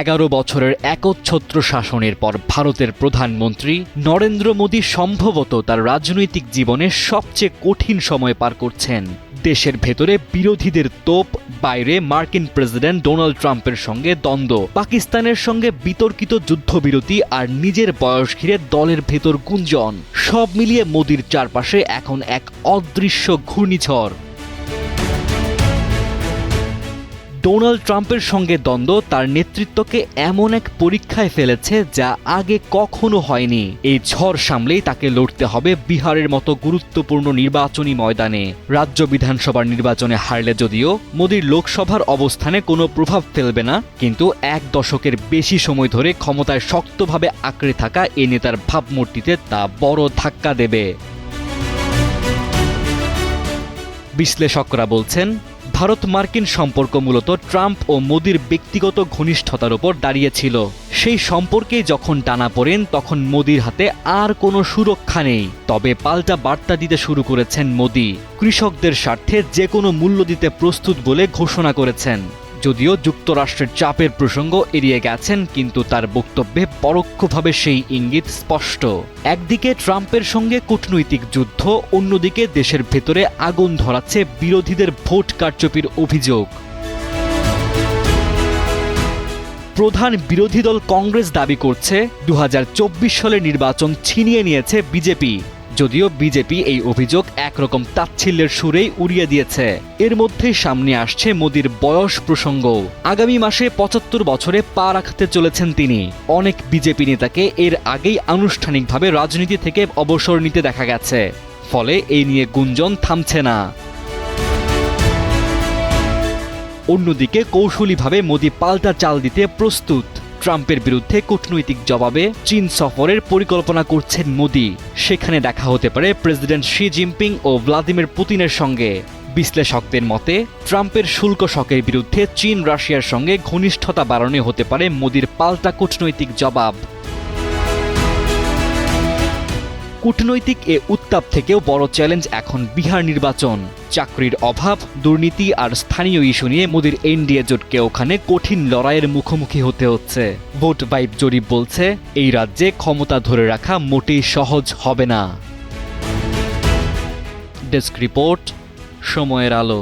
এগারো বছরের একচ্ছত্র শাসনের পর ভারতের প্রধানমন্ত্রী নরেন্দ্র মোদী সম্ভবত তার রাজনৈতিক জীবনে সবচেয়ে কঠিন সময় পার করছেন। দেশের ভেতরে বিরোধীদের তোপ, বাইরে মার্কিন প্রেসিডেন্ট ডোনাল্ড ট্রাম্পের সঙ্গে দ্বন্দ্ব, পাকিস্তানের সঙ্গে বিতর্কিত যুদ্ধবিরতি আর নিজের বয়স ঘিরে দলের ভেতর গুঞ্জন, সব মিলিয়ে মোদির চারপাশে এখন এক অদৃশ্য ঘূর্ণিঝড়। ডোনাল্ড ট্রাম্পের সঙ্গে দ্বন্দ্ব, তার নেতৃত্বকে এমন এক পরীক্ষায় ফেলেছে যা আগে কখনো হয়নি। এই ঝড় সামলেই তাকে লড়তে হবে বিহারের মতো গুরুত্বপূর্ণ নির্বাচনী ময়দানে। রাজ্য বিধানসভার নির্বাচনে হারলে যদিও, মোদীর লোকসভার অবস্থানে কোনো প্রভাব ফেলবে না, কিন্তু এক দশকের বেশি সময় ধরে ক্ষমতায় শক্তভাবে আঁকড়ে থাকা এ নেতার ভাবমূর্তিতে তা বড় ধাক্কা দেবে। বিশ্লেষকরা বলছেন ভারত মার্কিন সম্পর্ক মূলত ট্রাম্প ও মোদির ব্যক্তিগত ঘনিষ্ঠতার উপর দাঁড়িয়েছিল। সেই সম্পর্কে যখন টানা পড়েন, তখন মোদির হাতে আর কোনো সুরক্ষা নেই। তবে পাল্টা বার্তা দিতে শুরু করেছেন মোদি। কৃষকদের স্বার্থে যে কোনো মূল্য দিতে প্রস্তুত বলে ঘোষণা করেছেন। যদিও যুক্তরাষ্ট্রের চাপের প্রসঙ্গ এড়িয়ে গেছেন, কিন্তু তার বক্তব্যে পরোক্ষভাবে সেই ইঙ্গিত স্পষ্ট। একদিকে ট্রাম্পের সঙ্গে কূটনৈতিক যুদ্ধ, অন্যদিকে দেশের ভেতরে আগুন ধরাচ্ছে বিরোধীদের ভোট কারচুপির অভিযোগ। প্রধান বিরোধী দল কংগ্রেস দাবি করছে, দুহাজার চব্বিশ সালের নির্বাচন ছিনিয়ে নিয়েছে বিজেপি। যদিও বিজেপি এই অভিযোগ একরকম তাচ্ছিল্যের সুরেই উড়িয়ে দিয়েছে। এর মধ্যেই সামনে আসছে মোদির বয়স প্রসঙ্গ। আগামী মাসে পঁচাত্তর বছরে পা রাখতে চলেছেন তিনি। অনেক বিজেপি নেতাকে এর আগেই আনুষ্ঠানিকভাবে রাজনীতি থেকে অবসর নিতে দেখা গেছে। ফলে এই নিয়ে গুঞ্জন থামছে না। অন্যদিকে কৌশলীভাবে মোদি পাল্টা চাল দিতে প্রস্তুত। ট্রাম্পের বিরুদ্ধে কূটনৈতিক জবাবে চীন সফরের পরিকল্পনা করছেন মোদি। সেখানে দেখা হতে পারে প্রেসিডেন্ট শি জিনপিং ও ভ্লাদিমির পুতিনের সঙ্গে। বিশ্লেষকদের মতে, ট্রাম্পের শুল্ক শকের বিরুদ্ধে চীন রাশিয়ার সঙ্গে ঘনিষ্ঠতা বাড়ানো হতে পারে মোদির পাল্টা কূটনৈতিক জবাব। কূটনৈতিক এ উত্তাপ থেকেও বড় চ্যালেঞ্জ এখন বিহার নির্বাচন। চাকরির অভাব, দুর্নীতি আর স্থানীয় ইস্যু নিয়ে মোদীর এনডিএ জোটকে ওখানে কঠিন লড়াইয়ের মুখোমুখি হতে হচ্ছে। ভোট বাইব জরিপ বলছে, এই রাজ্যে ক্ষমতা ধরে রাখা মোটেই সহজ হবে না। ডেস্ক রিপোর্ট, সময়ের আলো।